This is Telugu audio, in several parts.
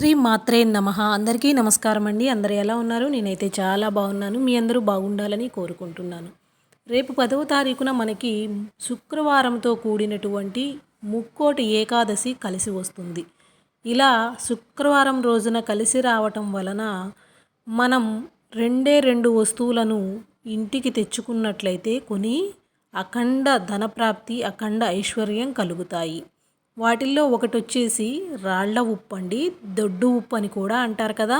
శ్రీ మాత్రే నమ. అందరికీ నమస్కారం అండి. అందరు ఎలా ఉన్నారు? నేనైతే చాలా బాగున్నాను. మీ అందరూ బాగుండాలని కోరుకుంటున్నాను. రేపు పదవ తారీఖున మనకి శుక్రవారంతో కూడినటువంటి ముక్కోటి ఏకాదశి కలిసి వస్తుంది. ఇలా శుక్రవారం రోజున కలిసి రావటం వలన మనం రెండే రెండు వస్తువులను ఇంటికి తెచ్చుకున్నట్లయితే కొని అఖండ ధనప్రాప్తి అఖండ ఐశ్వర్యం కలుగుతాయి. వాటిల్లో ఒకటి వచ్చేసి రాళ్ళ ఉప్పు అండి దొడ్డు ఉప్పు అని కూడా అంటారు కదా.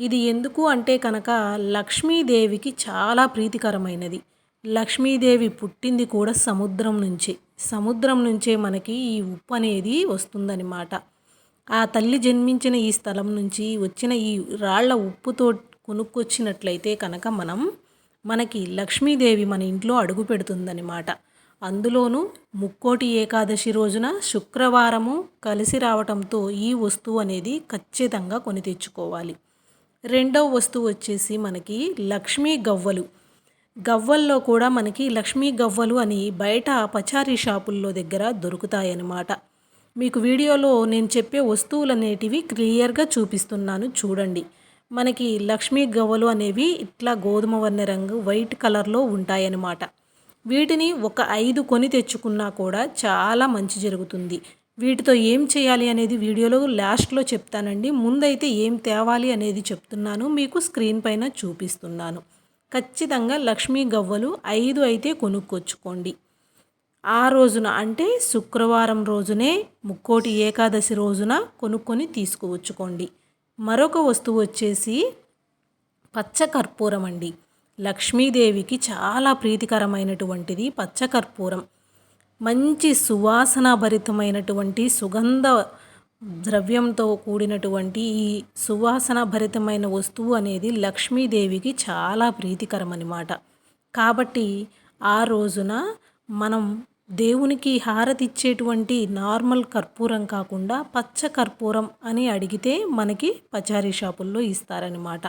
ఇది ఎందుకు అంటే కనుక లక్ష్మీదేవికి చాలా ప్రీతికరమైనది. లక్ష్మీదేవి పుట్టింది కూడా సముద్రం నుంచే. సముద్రం నుంచే మనకి ఈ ఉప్పు అనేది వస్తుందన్నమాట. ఆ తల్లి జన్మించిన ఈ స్థలం నుంచి వచ్చిన ఈ రాళ్ళ ఉప్పుతో కొనుక్కొచ్చినట్లయితే కనుక మనం మనకి లక్ష్మీదేవి మన ఇంట్లో అడుగు పెడుతుందన్నమాట. అందులోనూ ముక్కోటి ఏకాదశి రోజున శుక్రవారము కలిసి రావటంతో ఈ వస్తువు అనేది ఖచ్చితంగా కొని తెచ్చుకోవాలి. రెండవ వస్తువు వచ్చేసి మనకి లక్ష్మీ గవ్వలు. గవ్వల్లో కూడా మనకి లక్ష్మీ గవ్వలు అని బయట పచారీ షాపుల్లో దగ్గర దొరుకుతాయన్నమాట. మీకు వీడియోలో నేను చెప్పే వస్తువులు అనేటివి క్లియర్గా చూపిస్తున్నాను చూడండి. మనకి లక్ష్మీ గవ్వలు అనేవి ఇట్లా గోధుమ వర్ణ రంగు వైట్ కలర్లో ఉంటాయన్నమాట. వీటిని ఒక ఐదు కొని తెచ్చుకున్నా కూడా చాలా మంచి జరుగుతుంది. వీటితో ఏం చేయాలి అనేది వీడియోలో లాస్ట్లో చెప్తానండి. ముందైతే ఏం తేవాలి అనేది చెప్తున్నాను. మీకు స్క్రీన్ పైన చూపిస్తున్నాను. ఖచ్చితంగా లక్ష్మీ గవ్వలు ఐదు అయితే కొనుక్కొచ్చుకోండి. ఆ రోజున అంటే శుక్రవారం రోజునే ముక్కోటి ఏకాదశి రోజున కొనుక్కొని తీసుకువచ్చుకోండి. మరొక వస్తువు వచ్చేసి పచ్చ కర్పూరం అండి. లక్ష్మీదేవికి చాలా ప్రీతికరమైనటువంటిది పచ్చకర్పూరం. మంచి సువాసన భరితమైనటువంటి సుగంధ ద్రవ్యంతో కూడినటువంటి ఈ సువాసన భరితమైన వస్తువు అనేది లక్ష్మీదేవికి చాలా ప్రీతికరం అన్నమాట కాబట్టి ఆ రోజున మనం దేవునికి హారతిచ్చేటువంటి నార్మల్ కర్పూరం కాకుండా పచ్చ కర్పూరం అని అడిగితే మనకి పచారీ షాపుల్లో ఇస్తారనమాట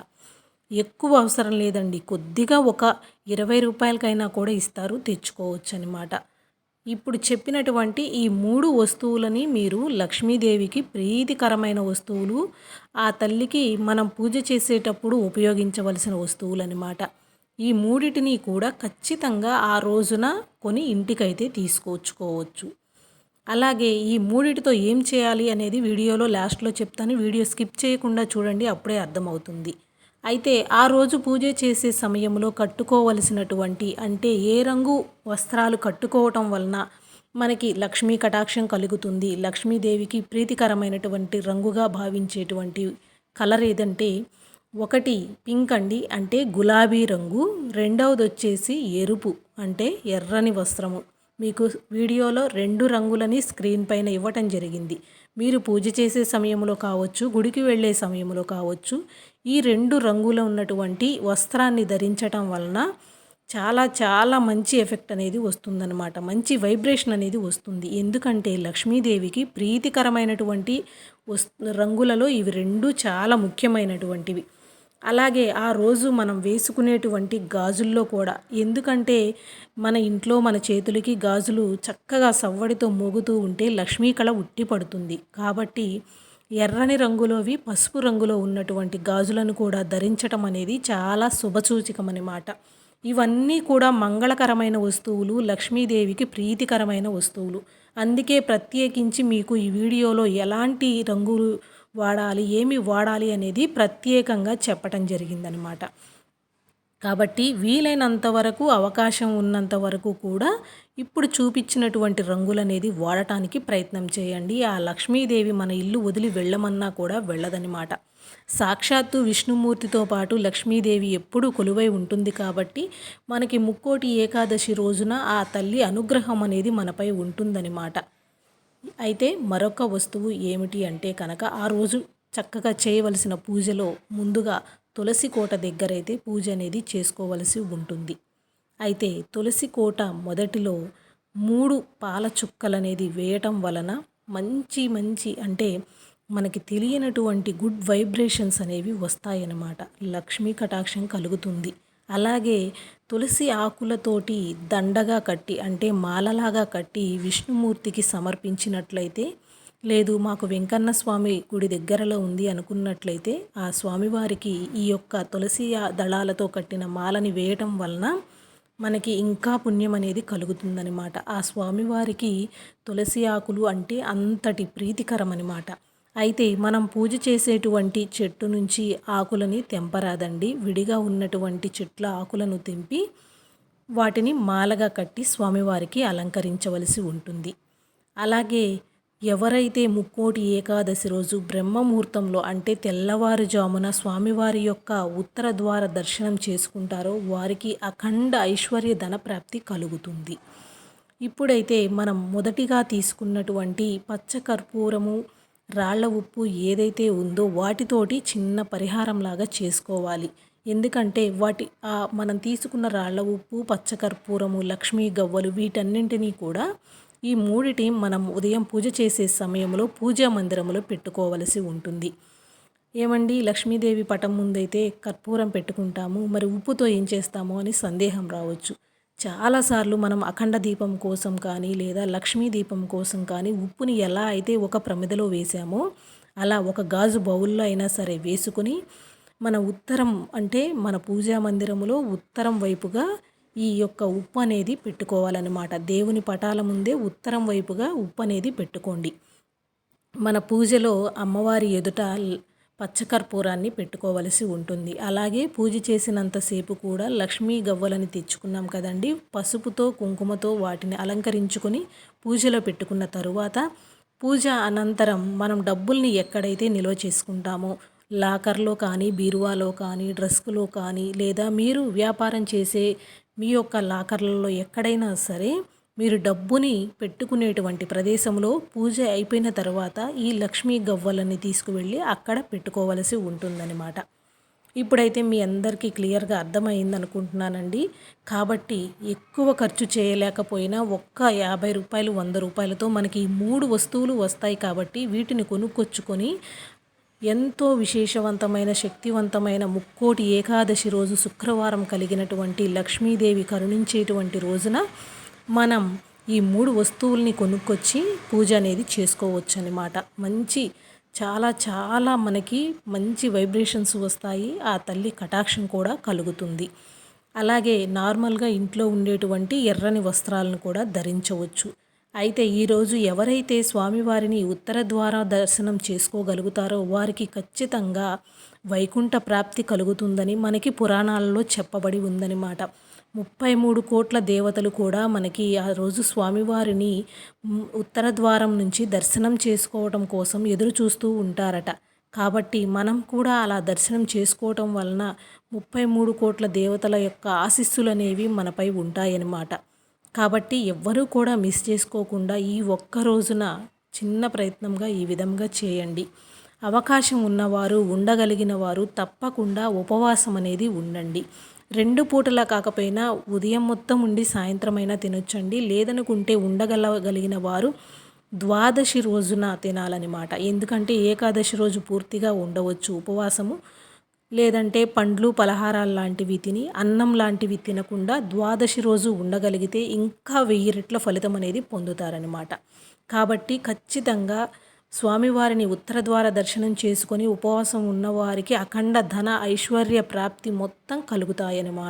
ఎక్కువ అవసరం లేదండి. కొద్దిగా ఒక ఇరవై రూపాయలకైనా కూడా ఇస్తారు తెచ్చుకోవచ్చు అనమాట ఇప్పుడు చెప్పినటువంటి ఈ మూడు వస్తువులని మీరు లక్ష్మీదేవికి ప్రీతికరమైన వస్తువులు ఆ తల్లికి మనం పూజ చేసేటప్పుడు ఉపయోగించవలసిన వస్తువులు అనమాట ఈ మూడిటిని కూడా ఖచ్చితంగా ఆ రోజున కొని ఇంటికైతే తీసుకొచ్చుకోవచ్చు అలాగే ఈ మూడిటితో ఏం చేయాలి అనేది వీడియోలో లాస్ట్లో చెప్తాను. వీడియో స్కిప్ చేయకుండా చూడండి అప్పుడే అర్థమవుతుంది. అయితే ఆ రోజు పూజ చేసే సమయంలో కట్టుకోవలసినటువంటి అంటే ఏ రంగు వస్త్రాలు కట్టుకోవటం వలన మనకి లక్ష్మీ కటాక్షం కలుగుతుంది. లక్ష్మీదేవికి ప్రీతికరమైనటువంటి రంగుగా భావించేటువంటి కలర్ ఏదంటే ఒకటి పింక్ అండి. అంటే గులాబీ రంగు రెండవది వచ్చేసి ఎరుపు అంటే ఎర్రని వస్త్రము. మీకు వీడియోలో రెండు రంగులని స్క్రీన్ పైన ఇవ్వటం జరిగింది. మీరు పూజ చేసే సమయంలో కావచ్చు గుడికి వెళ్ళే సమయంలో కావచ్చు ఈ రెండు రంగుల ఉన్నటువంటి వస్త్రాన్ని ధరించటం వలన చాలా చాలా మంచి ఎఫెక్ట్ అనేది వస్తుందన్నమాట. మంచి వైబ్రేషన్ అనేది వస్తుంది. ఎందుకంటే లక్ష్మీదేవికి ప్రీతికరమైనటువంటి వస్ రంగులలో ఇవి రెండు చాలా ముఖ్యమైనటువంటివి. అలాగే ఆ రోజు మనం వేసుకునేటువంటి గాజుల్లో కూడా ఎందుకంటే మన ఇంట్లో మన చేతులకి గాజులు చక్కగా సవ్వడితో మోగుతూ ఉంటే లక్ష్మీ కళ ఉట్టి పడుతుంది కాబట్టి ఎర్రని రంగులోవి పసుపు రంగులో ఉన్నటువంటి గాజులను కూడా ధరించటం అనేది చాలా శుభసూచకమన్నమాట. ఇవన్నీ కూడా మంగళకరమైన వస్తువులు లక్ష్మీదేవికి ప్రీతికరమైన వస్తువులు. అందుకే ప్రత్యేకించి మీకు ఈ వీడియోలో ఎలాంటి రంగులు వాడాలి ఏమి వాడాలి అనేది ప్రత్యేకంగా చెప్పటం జరిగిందనమాట కాబట్టి వీలైనంత వరకు అవకాశం ఉన్నంత వరకు కూడా ఇప్పుడు చూపించినటువంటి రంగులు అనేది వాడటానికి ప్రయత్నం చేయండి. ఆ లక్ష్మీదేవి మన ఇల్లు వదిలి వెళ్ళమన్నా కూడా వెళ్ళదనమాట సాక్షాత్తు విష్ణుమూర్తితో పాటు లక్ష్మీదేవి ఎప్పుడూ కొలువై ఉంటుంది కాబట్టి మనకి ముక్కోటి ఏకాదశి రోజున ఆ తల్లి అనుగ్రహం అనేది మనపై ఉంటుందన్నమాట. అయితే మరొక వస్తువు ఏమిటి అంటే కనుక ఆ రోజు చక్కగా చేయవలసిన పూజలో ముందుగా తులసి కోట దగ్గరైతే పూజ అనేది చేసుకోవలసి ఉంటుంది. అయితే తులసి కోట మొదటిలో మూడు పాల చుక్కలు అనేది వేయటం వలన మంచి మంచి అంటే మనకి తెలియనటువంటి గుడ్ వైబ్రేషన్స్ అనేవి వస్తాయన్నమాట. లక్ష్మీ కటాక్షం కలుగుతుంది. అలాగే తులసి ఆకులతోటి దండగా కట్టి అంటే మాలలాగా కట్టి విష్ణుమూర్తికి సమర్పించినట్లయితే లేదు మాకు వెంకన్న స్వామి గుడి దగ్గరలో ఉంది అనుకున్నట్లయితే ఆ స్వామివారికి ఈ యొక్క తులసి దళాలతో కట్టిన మాలని వేయటం వలన మనకి ఇంకా పుణ్యం అనేది కలుగుతుందనమాట ఆ స్వామివారికి తులసి ఆకులు అంటే అంతటి ప్రీతికరం అనమాట అయితే మనం పూజ చేసేటువంటి చెట్టు నుంచి ఆకులని తెంపరాదండి. విడిగా ఉన్నటువంటి చెట్ల ఆకులను తెంపి వాటిని మాలగా కట్టి స్వామివారికి అలంకరించవలసి ఉంటుంది. అలాగే ఎవరైతే ముక్కోటి ఏకాదశి రోజు బ్రహ్మముహూర్తంలో అంటే తెల్లవారుజామున స్వామివారి యొక్క ఉత్తర ద్వార దర్శనం చేసుకుంటారో వారికి అఖండ ఐశ్వర్య ధన ప్రాప్తి కలుగుతుంది. ఇప్పుడైతే మనం మొదటిగా తీసుకున్నటువంటి పచ్చ కర్పూరము రాళ్ళ ఉప్పు ఏదైతే ఉందో వాటితోటి చిన్న పరిహారంలాగా చేసుకోవాలి. ఎందుకంటే వాటి ఆ మనం తీసుకున్న రాళ్ళ ఉప్పు పచ్చకర్పూరము లక్ష్మీ గవ్వలు వీటన్నింటినీ కూడా ఈ మూడిటి మనం ఉదయం పూజ చేసే సమయంలో పూజా మందిరంలో పెట్టుకోవలసి ఉంటుంది. ఏమండి? లక్ష్మీదేవి పటం ముందైతే కర్పూరం పెట్టుకుంటాము మరి ఉప్పుతో ఏం చేస్తాము అని సందేహం రావచ్చు. చాలాసార్లు మనం అఖండ దీపం కోసం కానీ లేదా లక్ష్మీ దీపం కోసం కానీ ఉప్పుని ఎలా అయితే ఒక ప్రమిదలో వేసామో అలా ఒక గాజు బౌల్లో అయినా సరే వేసుకుని మన ఉత్తరం అంటే మన పూజా మందిరములో ఉత్తరం వైపుగా ఈ యొక్క ఉప్పు అనేది పెట్టుకోవాలన్నమాట. దేవుని పటాల ముందే ఉత్తరం వైపుగా ఉప్పు అనేది పెట్టుకోండి. మన పూజలో అమ్మవారి ఎదుట పచ్చకర్పూరాన్ని పెట్టుకోవలసి ఉంటుంది. అలాగే పూజ చేసినంతసేపు కూడా లక్ష్మీ గవ్వలని తెచ్చుకున్నాం కదండి. పసుపుతో కుంకుమతో వాటిని అలంకరించుకొని పూజలో పెట్టుకున్న తరువాత పూజ అనంతరం మనం డబ్బుల్ని ఎక్కడైతే నిల్వ చేసుకుంటామో లాకర్లో కానీ బీరువాలో కానీ డ్రెస్కులో కానీ లేదా మీరు వ్యాపారం చేసే మీ యొక్క లాకర్లలో ఎక్కడైనా సరే మీరు డబ్బుని పెట్టుకునేటువంటి ప్రదేశంలో పూజ అయిపోయిన తర్వాత ఈ లక్ష్మీ గవ్వలని తీసుకువెళ్ళి అక్కడ పెట్టుకోవలసి ఉంటుందన్నమాట. ఇప్పుడైతే మీ అందరికీ క్లియర్గా అర్థమైంది అనుకుంటున్నానండి. కాబట్టి ఎక్కువ ఖర్చు చేయలేకపోయినా ఒక్క యాభై రూపాయలు వంద రూపాయలతో మనకి ఈ మూడు వస్తువులు వస్తాయి కాబట్టి వీటిని కొనుక్కొచ్చుకొని ఎంతో విశేషవంతమైన శక్తివంతమైన ముక్కోటి ఏకాదశి రోజు శుక్రవారం కలిగినటువంటి లక్ష్మీదేవి కరుణించేటువంటి రోజున మనం ఈ మూడు వస్తువుల్ని కొనుక్కొచ్చి పూజ అనేది చేసుకోవచ్చు అనమాట మంచి చాలా చాలా మనకి మంచి వైబ్రేషన్స్ వస్తాయి. ఆ తల్లి కటాక్షం కూడా కలుగుతుంది. అలాగే నార్మల్గా ఇంట్లో ఉండేటువంటి ఎర్రని వస్త్రాలను కూడా ధరించవచ్చు. అయితే ఈరోజు ఎవరైతే స్వామివారిని ఉత్తర ద్వార దర్శనం చేసుకోగలుగుతారో వారికి ఖచ్చితంగా వైకుంఠ ప్రాప్తి కలుగుతుందని మనకి పురాణాలలో చెప్పబడి ఉందన్నమాట. ముప్పై మూడు కోట్ల దేవతలు కూడా మనకి ఆ రోజు స్వామివారిని ఉత్తర ద్వారం నుంచి దర్శనం చేసుకోవటం కోసం ఎదురు చూస్తూ ఉంటారట. కాబట్టి మనం కూడా అలా దర్శనం చేసుకోవటం వలన ముప్పై మూడు కోట్ల దేవతల యొక్క ఆశీస్సులు అనేవి మనపై ఉంటాయన్నమాట. కాబట్టి ఎవ్వరూ కూడా మిస్ చేసుకోకుండా ఈ ఒక్క రోజున చిన్న ప్రయత్నంగా ఈ విధంగా చేయండి. అవకాశం ఉన్నవారు ఉండగలిగిన వారు తప్పకుండా ఉపవాసం అనేది ఉండండి. రెండు పూటలా కాకపోయినా ఉదయం మొత్తం ఉండి సాయంత్రం అయినా తినొచ్చండి. లేదనుకుంటే ఉండగలగలిగిన వారు ద్వాదశి రోజున తినాలన్నమాట. ఎందుకంటే ఏకాదశి రోజు పూర్తిగా ఉండవచ్చు ఉపవాసము. లేదంటే పండ్లు పలహారాలు లాంటివి తిని అన్నం లాంటివి తినకుండా ద్వాదశి రోజు ఉండగలిగితే ఇంకా వెయ్యి రెట్ల ఫలితం అనేది పొందుతారనమాట కాబట్టి ఖచ్చితంగా స్వామివారిని ఉత్తర ద్వార దర్శనం చేసుకొని ఉపవాసం ఉన్నవారికి అఖండ ధన ఐశ్వర్య ప్రాప్తి మొత్తం కలుగుతాయన్నమాట.